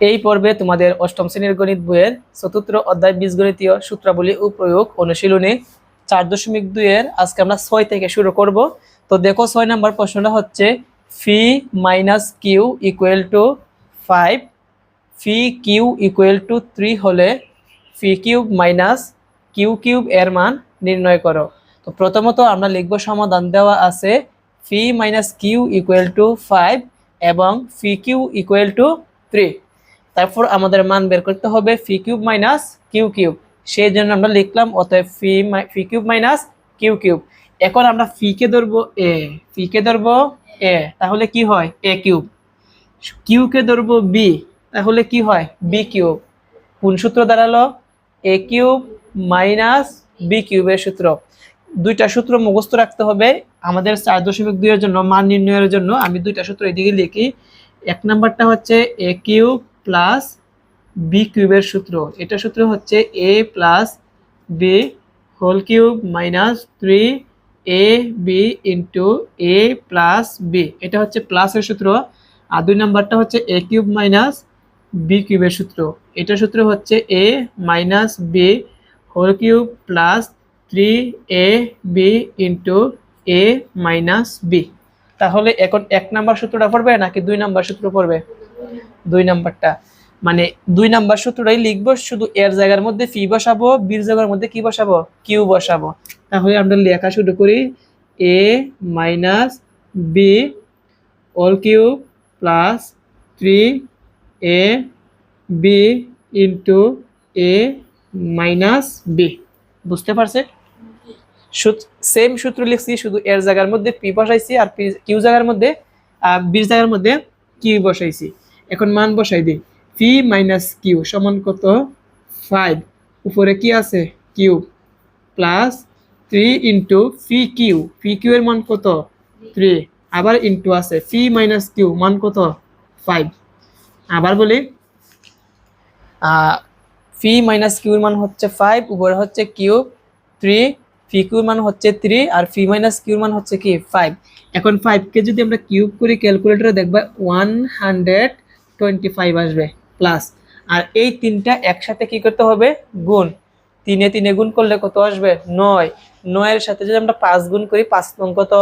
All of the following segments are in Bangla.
এই পর্বে তোমাদের অষ্টম শ্রেণির গণিত বইয়ের চতুর্থ অধ্যায় বীজগণিতীয় সূত্রাবলী ও প্রয়োগ অনুশীলনী চার দশমিক দুইয়ের আজকে আমরা ছয় থেকে শুরু করব। তো দেখো ছয় নাম্বার প্রশ্নটা হচ্ছে P minus Q equal to five P Q equal to three হলে P cube minus Q cube এর মান নির্ণয় করো। তো প্রথমত আমরা লিখব সমাধান দেওয়া আছে P minus Q equal to five এবং P Q equal to three তারপর আমাদের মান বের করতে হবে P cube minus Q cube সেই জন্য আমরা লিখলাম, অতএব P P cube minus Q cube এখন আমরা ফি কে ধরবো এ ফি কে ধরবো এ তাহলে কি হয়? এ কিউব কিউ কে ধরবো বি তাহলে কি হয়? বি কিউব কোন সূত্র দাঁড়াল? এ কিউব মাইনাস বি কিউবের সূত্র। দুইটা সূত্র মুখস্থ রাখতে হবে। আমাদের চার দশমিক দুইয়ের জন্য, মান নির্ণয়ের জন্য আমি দুইটা সূত্র এদিকে লিখি। এক নাম্বারটা হচ্ছে এ কিউব প্লাস বি কিউবের সূত্র। এটা সূত্র হচ্ছে A plus B whole cube minus three A B into A plus B এটা হচ্ছে প্লাসের সূত্র। আর দুই নাম্বারটা হচ্ছে এ কিউব মাইনাস বি কিউবের সূত্র। এটা সূত্র হচ্ছে A minus B whole cube plus three A B into A minus B তাহলে এখন এক নাম্বার সূত্রটা পড়বে নাকি দুই নাম্বার সূত্র পড়বে? দুই নাম্বারটা। মানে দুই নাম্বার সূত্রটাই লিখব, শুধু এর জায়গার মধ্যে ফি বসাবো, বির জায়গার মধ্যে কি বসাবো? কিউ বসাবো। তাহলে আমরা লেখা শুরু করি A minus B whole cube plus three A B into A minus B. বুঝতে পারছে সেম সূত্র লিখছি, শুধু এর জায়গার মধ্যে পি বসাইছি আর কিউ জায়গার মধ্যে বির জায়গার মধ্যে কিউ বসাইছি। এখন মান বসাই দিই। পি মাইনাস কিউ সমান কত? ফাইভ উপরে কি আছে? Q plus three into P Q P Q এর মান কত? থ্রি আবার ইন্টু আছে। ফি মাইনাস কিউ মান কত? ফাইভ আবার বলি ফি মাইনাস কিউর মান হচ্ছে ফাইভ উপরে হচ্ছে কিউব থ্রি ফি কিউর মান হচ্ছে থ্রি আর ফি মাইনাস কিউর মান হচ্ছে কি? ফাইভ এখন ফাইভকে যদি আমরা কিউব করি ক্যালকুলেটরে দেখবা ওয়ান হান্ড্রেড টোয়েন্টি ফাইভ আসবে প্লাস আর এই তিনটা একসাথে কি করতে হবে? গুণ। তিনে তিনে গুণ করলে কত আসবে? নয়। নয়ের সাথে যদি আমরা পাঁচ গুণ করি, পাঁচ নং কত?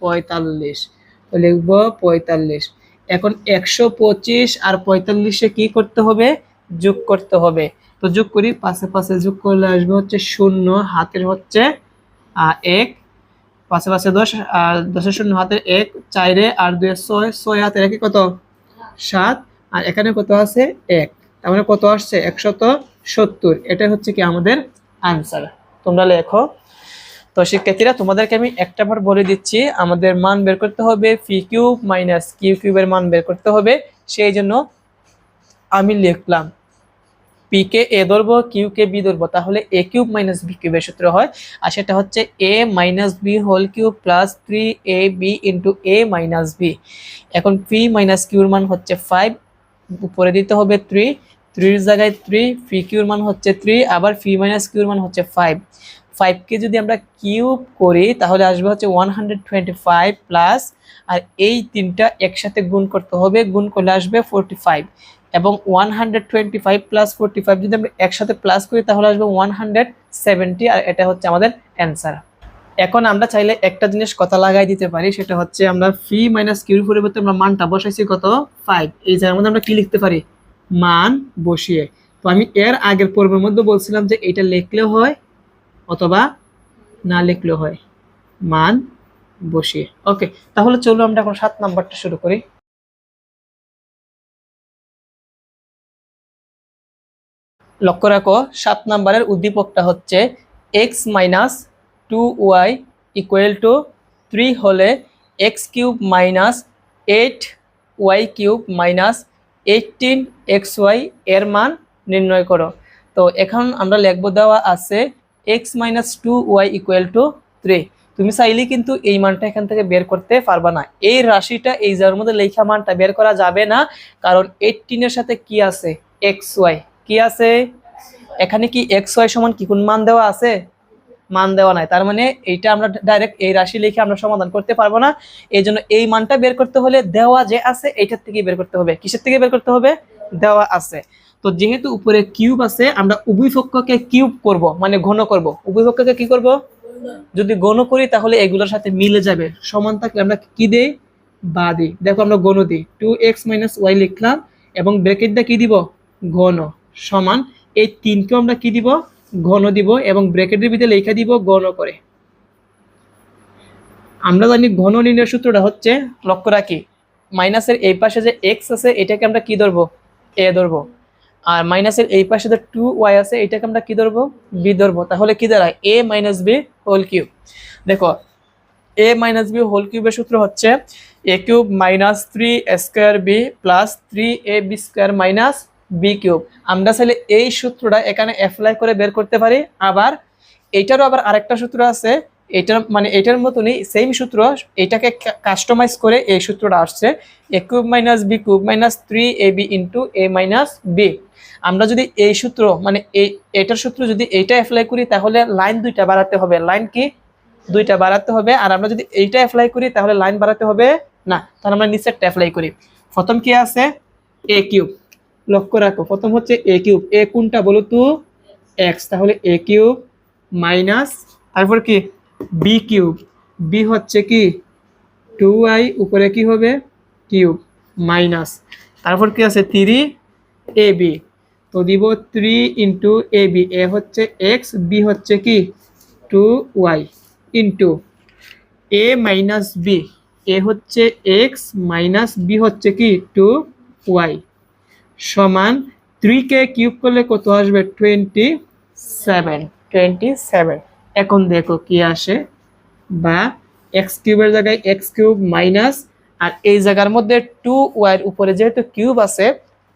পঁয়তাল্লিশ। লিখব পঁয়তাল্লিশ। এখন একশো পঁচিশ আর পঁয়তাল্লিশে কি করতে হবে? যোগ করতে হবে। তো যোগ করি পাশে পাশে যোগ করলে আসবে হচ্ছে শূন্য, হাতের হচ্ছে এক। পাশে পাশে দশ আর দশের শূন্য, হাতের এক। চাইরে আর দুই ছয় ছয়, হাতের একে কত? সাত। আর এখানে কত আছে? এক। তার মানে কত আসছে? একশত সত্তর। এটা হচ্ছে কি আমাদের আনসার তোমরা লেখো। তো শিক্ষার্থীরা, তোমাদেরকে আমি একটা বার বলে দিচ্ছি, আমাদের মান বের করতে হবে ফি কিউব মাইনাস কিউ কিউবের মান বের করতে হবে। সেই জন্য আমি লিখলাম পি কে এ ধরবো কিউ কে বি ধরবো। তাহলে এ কিউব মাইনাস বি কিউবের সূত্র হয়। আর সেটা হচ্ছে A minus B whole cube plus three A B into A minus B এখন পি মাইনাস কিউর মান হচ্ছে ফাইভ উপরে দিতে হবে থ্রি থ্রির জায়গায় থ্রি ফি কিউর মান হচ্ছে থ্রি আবার ফি মাইনাস কিউর মান হচ্ছে ফাইভ ফাইভকে যদি আমরা কিউব করি, তাহলে আসবে হচ্ছে one hundred twenty five plus আর এই তিনটা একসাথে গুণ করতে হবে, গুণ করলে আসবে ফোরটি ফাইভ এবং one hundred twenty five plus forty five যদি আমরা একসাথে প্লাস করি, তাহলে আসবে ওয়ান হান্ড্রেড সেভেন্টি আর এটা হচ্ছে আমাদের অ্যান্সার এখন আমরা চাইলে একটা জিনিস কথা লাগাই দিতে পারি, সেটা হচ্ছে আমরা ফি মাইনাস কিউর পরিবর্তে আমরা মানটা বসাইছি কত? ফাইভ এই জায়গার মধ্যে আমরা কি লিখতে পারি? মান বসিয়ে। তো আমি এর আগের পর্বের মধ্যে বলছিলাম যে এটা লিখলেও হয় অথবা না লিখলেও হয়। মান বসিয়ে। ওকে তাহলে চলো আমরা এখন সাত নাম্বারটা শুরু করি। লক্ষ্য রাখো, সাত নাম্বারের উদ্দীপকটা হচ্ছে X minus two Y equal to three হলে X cube minus eight Y cube minus eighteen X Y এর মান নির্ণয় করো। তো এখন আমরা লিখব দেওয়া আছে X minus two Y equal to three তুমি চাইলে কিন্তু এই মানটা এখান থেকে বের করতে পারবা না। এই রাশিটা এই যার মধ্যে লেখা মানটা বের করা যাবে না, কারণ এইটিনের সাথে কি আছে? এক্স ওয়াই কি আছে? এখানে কি এক্স ওয়াই সমান কি কোন মান দেওয়া আছে? মান দেওয়া নাই। তার মানে এইটা আমরা ডাইরেক্ট এই রাশি লিখে আমরা সমাধান করতে পারব না। এই জন্য এই মানটা বের করতে হলে দেওয়া যে আছে, এইটার থেকে বের করতে হবে। কিসের থেকে বের করতে হবে? দেওয়া আছে। তো যেহেতু উপরে কিউব আছে, আমরা উভয় পক্ষকে কিউব করব মানে ঘন করব। উভয় পক্ষকে কি করব? যদি গণ করি, তাহলে এগুলোর সাথে মিলে যাবে। সমান থাকলে আমরা কি দেই? বা দিই। দেখো আমরা গণ দিই। টু এক্স মাইনাস ওয়াই লিখলাম, এবং ব্র্যাকেট দিয়ে কি দিব? ঘন। সমান এই তিনকেও আমরা কি দিব? ঘন দিব এবং ব্র্যাকেটের ভিতরে লেখা দিব ঘন করে। আমরা জানি ঘন নির্ণয় সূত্রটা হচ্ছে, লক্ষ্য রাখি, মাইনাসের এই পাশে যে এক্স আছে, এটাকে আমরা কি ধরবো? এ ধরবো। আর মাইনাসের এই পাশে যে টু ওয়াই আছে, এটাকে আমরা কি ধরবো? বি ধরবো। তাহলে কি দাঁড়ায়? A minus B whole cube দেখো এ মাইনাস বি হোল কিউবের সূত্র হচ্ছে A cube minus three square B plus three A B square minus B cube আমরা চাইলে এই সূত্রটা এখানে অ্যাপ্লাই করে বের করতে পারি। আবার এটারও আবার আরেকটা সূত্র আছে। এটার মানে এটার মতনই সেম সূত্র, এটাকে কাস্টমাইজ করে এই সূত্রটা আসছে। A cube minus B cube minus three A B into A minus B আমরা যদি এই সূত্র মানে এই, এটার সূত্র যদি এইটা অ্যাপ্লাই করি, তাহলে লাইন দুইটা বাড়াতে হবে। লাইন কি? দুইটা বাড়াতে হবে। আর আমরা যদি এইটা অ্যাপ্লাই করি, তাহলে লাইন বাড়াতে হবে না। তাহলে আমরা নিচেরটা অ্যাপ্লাই করি। প্রথম কি আছে? এ কিউব লক্ষ্য রাখো। প্রথম হচ্ছে এ কিউব। এ কোনটা বলো তো? এক্স তাহলে এ কিউব মাইনাস, তারপর কি? B cube. বি হচ্ছে কি? টু আই উপরে কি হবে? Cube minus. তারপর কি আছে? থ্রি এ বি তো দিব three into A B A হচ্ছে এক্স বি হচ্ছে কি? Two Y into A minus B A হচ্ছে এক্স মাইনাস বি হচ্ছে কি? টু ওয়াই সমান থ্রিকে কিউব করলে কত আসবে? টোয়েন্টি সেভেন টোয়েন্টি সেভেন এখন দেখো কি আসে? বা এক্স কিউবের জায়গায় এক্স কিউব মাইনাস আর এই জায়গার মধ্যে টু ওয়াইয়ের উপরে যেহেতু কিউব আছে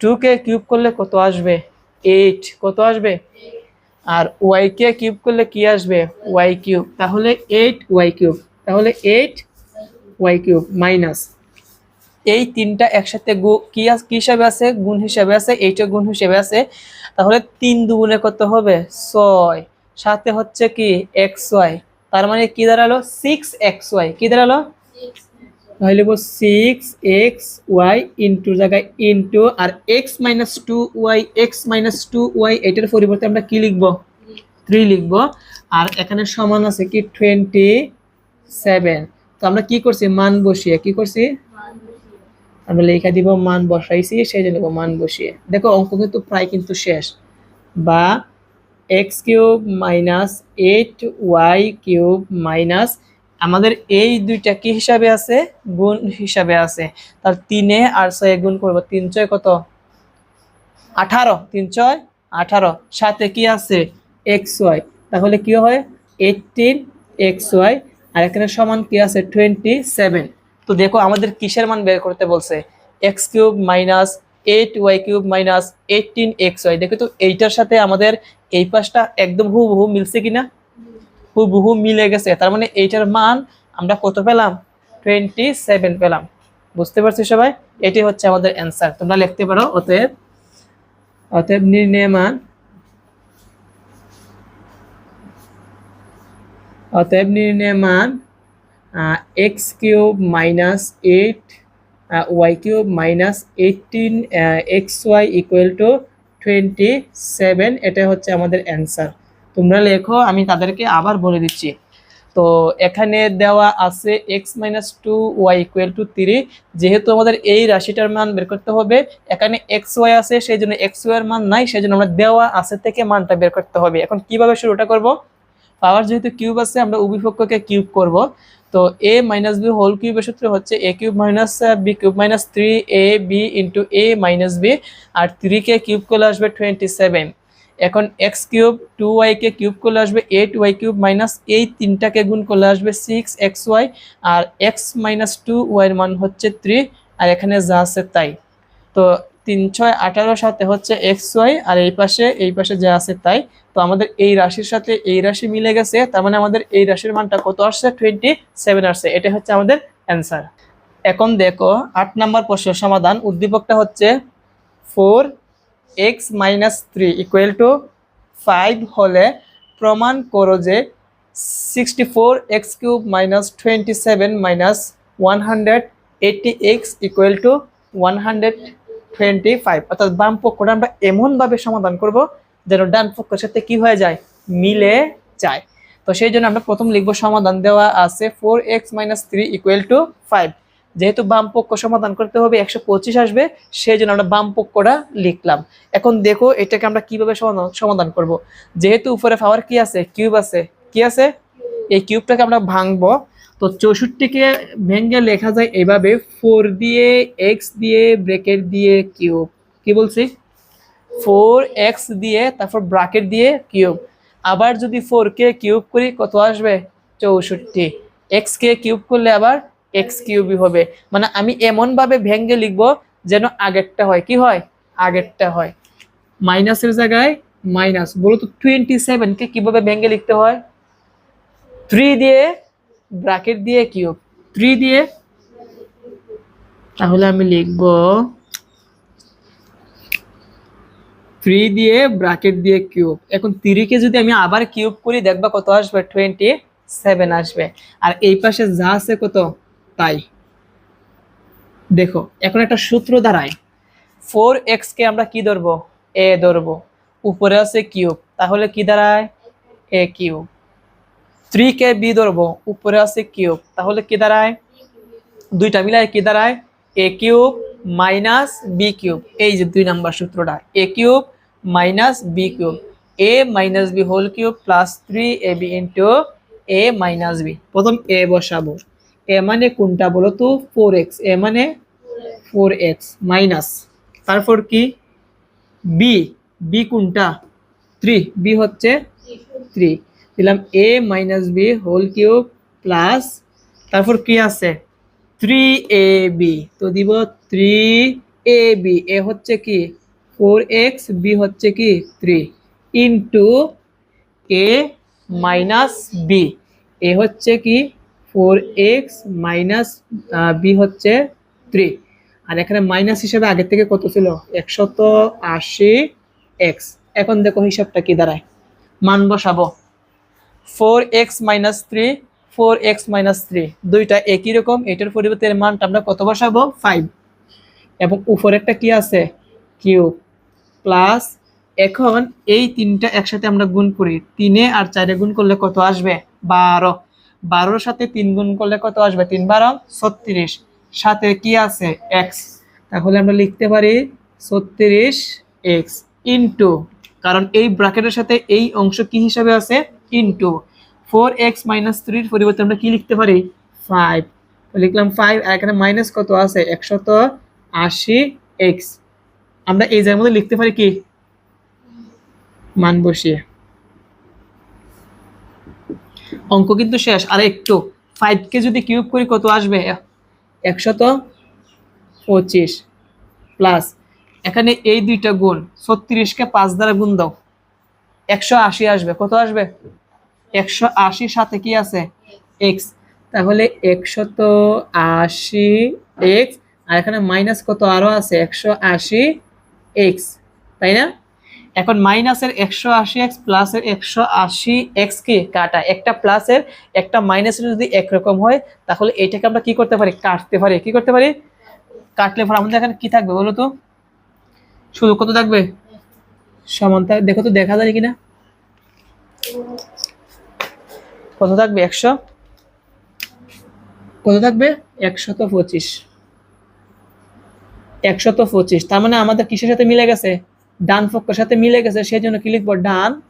টুকে কিউব করলে কত আসবে? এইট কত আসবে? আর ওয়াই কে কিউব করলে কি আসবে? ওয়াই কিউব তাহলে এইট ওয়াই কিউব তাহলে এইট ওয়াই কিউব মাইনাস এই তিনটা একসাথে কি কি হিসাবে আছে? গুণ হিসাবে আছে, এইটা গুণ হিসাবে আছে। তাহলে তিন দুগুণে কত হবে? ছয়। সাথে হচ্ছে কি? X Y. তার মানে কি দাঁড়াল? Six X Y. কি দাঁড়াল? তাহলে সিক্স এক্স ওয়াই ইন্টু জায়গায় ইন্টু, আর X minus two Y, X minus two Y, এটার পরিবর্তে আমরা কি লিখব? থ্রি লিখব। আর এখানে সমান আছে কি? Twenty seven. তো আমরা কি করছি? মান বসিয়ে কি করছি? আমরা লেখা দিব মান বসাইছি, সেই জন্য মান বসিয়ে। দেখো অঙ্ক কিন্তু প্রায় কিন্তু শেষ। বা X cube minus eight Y cube minus আমাদের এই দুইটা কি হিসাবে আছে? গুণ হিসাবে আছে। তার তিনে আর ছয় গুণ করব, তিন ছয় কত? আঠারো। তিন ছয়, আঠারো। সাথে কি আছে? X Y. তাহলে কি হয়? Eighteen x y. আর এখানে সমান কি আছে? Twenty seven. তো দেখো আমাদের কিসের মান বের করতে বলছে? X cube minus eight Y cube minus eighteen X Y দেখো তো এইটার সাথে আমাদের এই পাশটা একদম হুবহু মিলছে কিনা? হুবহু মিলে গেছে। তার মানে এইটার মান আমরা কত পেলাম? টোয়েন্টি সেভেন পেলাম। বুঝতে পারছি সবাই? এটি হচ্ছে আমাদের অ্যান্সার তোমরা লিখতে পারো অতএব অতএব নির্ণয় মান। অতএব নির্ণয় মান X cube minus eight Y cube minus eighteen X Y equal to twenty seven এটা হচ্ছে আমাদের অ্যান্সার তোমরা লেখো, আমি তাদেরকে আবার বলে দিচ্ছি। তো এখানে দেওয়া আছে X minus two Y equal to three যেহেতু আমাদের এই রাশিটার মান বের করতে হবে, এখানে এক্স ওয়াই আছে সেই জন্য এক্স ওয়াই এর মান নাই সেই জন্য আমরা দেওয়া আছে থেকে মানটা বের করতে হবে। এখন কীভাবে শুরুটা করব? পাওয়ার যেহেতু কিউব আছে, আমরা উবিপক্ষকে কিউব করব। তো এ মাইনাস বি হোল কিউবের সূত্র হচ্ছে a cube minus b cube minus three a b into a minus b আর থ্রিকে কিউব করলে আসবে টোয়েন্টি সেভেন এখন এক্স কিউব টু ওয়াইকে কিউব করলে আসবে এইট ওয়াই কিউব মাইনাস এই তিনটাকে গুণ করলে আসবে সিক্স এক্স ওয়াই আর এক্স মাইনাস টু ওয়াইয়ের মান হচ্ছে থ্রি আর এখানে যা আছে তাই। তো তিন ছয় আঠারোর সাথে হচ্ছে এক্স ওয়াই, আর এই পাশে এই পাশে যা আছে তাই। তো আমাদের এই রাশির সাথে এই রাশি মিলে গেছে, তার মানে আমাদের এই রাশির মানটা কত আসছে? টোয়েন্টি সেভেন আসছে। এটা হচ্ছে আমাদের অ্যান্সার। এখন দেখো, আট নাম্বার প্রশ্নের সমাধান। উদ্দীপকটা হচ্ছে four x minus three equal to five হলে প্রমাণ করো যে sixty four x cube minus twenty seven minus one hundred eighty x equal to one hundred twenty five অর্থাৎ বাম পক্ষটা আমরা এমনভাবে সমাধান করব যেন ডান পক্ষের সাথে কি হয়ে যায়? মিলে যায়। তো সেই জন্য আমরা প্রথম লিখব সমাধান দেওয়া আছে four x minus three equal to five যেহেতু বাম পক্ষ সমাধান করতে হবে, একশো পঁচিশ আসবে, সেই জন্য আমরা বাম পক্ষটা লিখলাম। এখন দেখো এটাকে আমরা কীভাবে সমাধান- করব। যেহেতু উপরে পাওয়ার কি আছে? কিউব আছে। কি আছে? এই কিউবটাকে আমরা ভাঙবো। তো চৌষট্টিকে ভেঙে লেখা যায় এভাবে ফোর দিয়ে এক্স দিয়ে ব্রেকেট দিয়ে কিউব কি বলছি? ফোর এক্স দিয়ে, তারপর ব্রাকেট দিয়ে কিউব আবার যদি ফোর কে কিউব করি, কত আসবে? চৌষট্টি। এক্স কে কিউব করলে আবার এক্স কিউবই হবে। মানে আমি এমনভাবে ভেঙে লিখব যেন আগেরটা হয়। কি হয়? আগেরটা হয়। মাইনাসের জায়গায় মাইনাস। বলো তো টোয়েন্টি সেভেনকে কীভাবে ভেঙে লিখতে হয়? থ্রি দিয়ে ব্রাকেট দিয়ে কিউব থ্রি দিয়ে? তাহলে আমি লিখব থ্রি দিয়ে ব্রাকেট দিয়ে কিউব এখন থ্রিকে যদি আমি আবার কিউব করি, দেখবা কত আসবে? টোয়েন্টি সেভেন আসবে। আর এই পাশে যা আছে কত? তাই। দেখো, এখন একটা সূত্র দাঁড়ায়। ফোর এক্স কে আমরা কি ধরবো? এ ধরবো। উপরে আছে কিউব তাহলে কি দাঁড়ায়? এ কিউব থ্রি কে বি ধরবো উপরে আছে কিউব। তাহলে কি দাঁড়ায়? দুইটা মিলায় কি দাঁড়ায়? A cube minus b cube. এই যে দুই নাম্বার সূত্রটা। A cube minus b cube. A minus b whole cube plus three a b into a minus b. প্রথম এ বসাবো। এ মানে কোনটা বলো তো? Four x. এ মানে ফোর এক্স মাইনাস। তারপর কি? বি। বি কোনটা? থ্রি। বি হচ্ছে থ্রি। দিলাম a minus b whole cube plus তারপর কি আছে? থ্রি এ বি তো দিব থ্রি এ বি এ হচ্ছে কি? ফোর এক্স বি হচ্ছে কি? Three into a minus b a হচ্ছে কি? ফোর এক্স মাইনাস বি হচ্ছে থ্রি আর এখানে মাইনাস হিসেবে আগের থেকে কত ছিল? একশত আশি এক্স এখন দেখো হিসাবটা কি দাঁড়ায়। মান বসাবো। Four x minus three, four x minus three. দুইটা একই রকম, এটার পরিবর্তে এর মানটা আমরা কত বসাবো? ফাইভ। এবং উপরেরটা কি আছে? কিউ প্লাস এখন এই তিনটা একসাথে আমরা গুণ করি। তিনে আর চারে গুণ করলে কত আসবে? বারো। বারোর সাথে তিন গুণ করলে কত আসবে? তিন বারো, ছত্রিশ। সাথে কি আছে? এক্স। তাহলে আমরা লিখতে পারি ছত্রিশ এক্স ইন্টু। কারণ এই ব্র্যাকেটের সাথে এই অংশ কি হিসাবে আছে? ইন্টু ফোর এক্স মাইনাস থ্রির পরিবর্তে আমরা কি লিখতে পারি? ফাইভ লিখলাম ফাইভ এখানে মাইনাস কত আছে? একশত আশি এক্স আমরা এই জায়গার মধ্যে লিখতে পারি কি? মান বসিয়ে। অঙ্ক কিন্তু শেষ। আর একটু ফাইভকে যদি কিউব করি কত আসবে? একশত পঁচিশ প্লাস এখানে এই দুইটা গুণ, ছত্রিশকে পাঁচ দ্বারা গুণ দাও। একশো আশি আসবে। কত আসবে? একশো আশি সাথে কি আছে? এক্স। তাহলে একশত আশি এক্স, আর এখানে মাইনাস কত আরও আছে? একশো আশি এক্স, তাই না? এখন মাইনাসের একশো আশি এক্স প্লাসের একশো আশি এক্স কি? কাটা। একটা প্লাসের একটা মাইনাসের যদি একরকম হয়, তাহলে এটাকে আমরা কি করতে পারি? কাটতে পারি। কি করতে পারি? কাটলে পর আমাদের এখানে কি থাকবে বলো তো? শুধু কত থাকবে? সমান দেখো তো, দেখা যায় কিনা? কত থাকবে? একশো? কত থাকবে? একশত পঁচিশ। একশত পঁচিশ। তার মানে আমাদের কিসের সাথে মিলে গেছে? ডান পক্ষের সাথে মিলে গেছে, সেই জন্য কি লিখব? ডান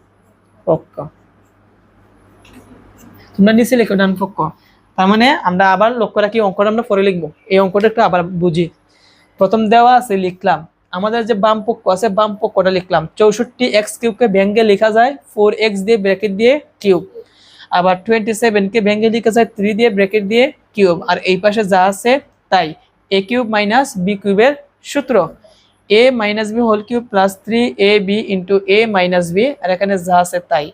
পক্ষ। তোমরা নিচে লিখো ডান পক্ষ। তার মানে আমরা আবার লক্ষ্য রাখি অঙ্কটা আমরা পরে লিখব। এই অঙ্কটা একটু আবার বুঝি। প্রথম দেওয়া আছে, লিখলাম। আমাদের যে বাম পক্ষ আছে, বাম পক্ষটা লিখলাম। চৌষট্টি এক্স কিউবকে ভেঙ্গে লেখা যায়, ফোর এক্স দিয়ে ব্র্যাকেট দিয়ে কিউব। আবার টোয়েন্টি সেভেনকে ভেঙ্গে লেখা যায় থ্রি দিয়ে ব্র্যাকেট দিয়ে কিউব আর এই পাশে যা আছে তাই এ কিউব মাইনাস বি কিউবের সূত্র। A minus b whole cube plus three a b into a minus b আর এখানে যা আছে তাই।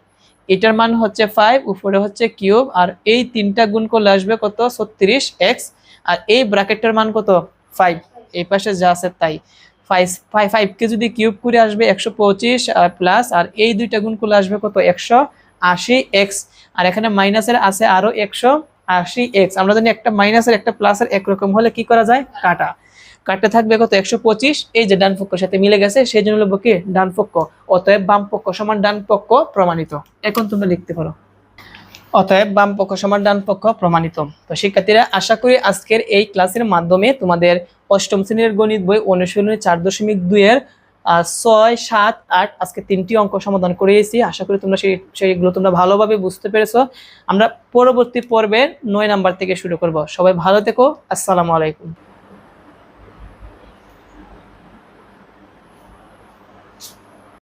এটার মান হচ্ছে ফাইভ উপরে হচ্ছে কিউব আর এই তিনটা গুণ করলে আসবে কত? ছত্রিশ এক্স আর এই ব্র্যাকেটটার মান কত? ফাইভ এই পাশে যা আছে তাই। ফাইভ ফাইভ ফাইভকে যদি কিউব করে আসবে একশো পঁচিশ, আর প্লাস আর এই দুইটা গুণ করলে আসবে কত? একশো আশি এক্স, আর এখানে মাইনাসের আছে আরও একশো আশি এক্স। আমরা জানি একটা মাইনাসের, একটা প্লাসের একরকম হলে কি করা যায়? কাটা। কাটতে থাকবে কত? একশো পঁচিশ। এই যে ডান পক্ষের সাথে মিলে গেছে সেই জন্য লিখব কি? ডান অতএব বাম পক্ষ সমান ডান পক্ষ প্রমাণিত। এখন তোমরা লিখতে পারো। অতএব বাম পক্ষ সমান ডান পক্ষ প্রমাণিত। তো শিক্ষার্থীরা, আশা করি আজকের এই ক্লাসের মাধ্যমে তোমাদের অষ্টম শ্রেণির গণিত বই অনুশীলনী চার দশমিক দুইয়ের ছয়, সাত, আট, আজকে তিনটি অঙ্ক সমাধান করিয়েছি। আশা করি তোমরা সেই সেইগুলো তোমরা ভালোভাবে বুঝতে পেরেছ। আমরা পরবর্তী পর্বে নয় নাম্বার থেকে শুরু করব। সবাই ভালো থেকো। আসসালামু আলাইকুম।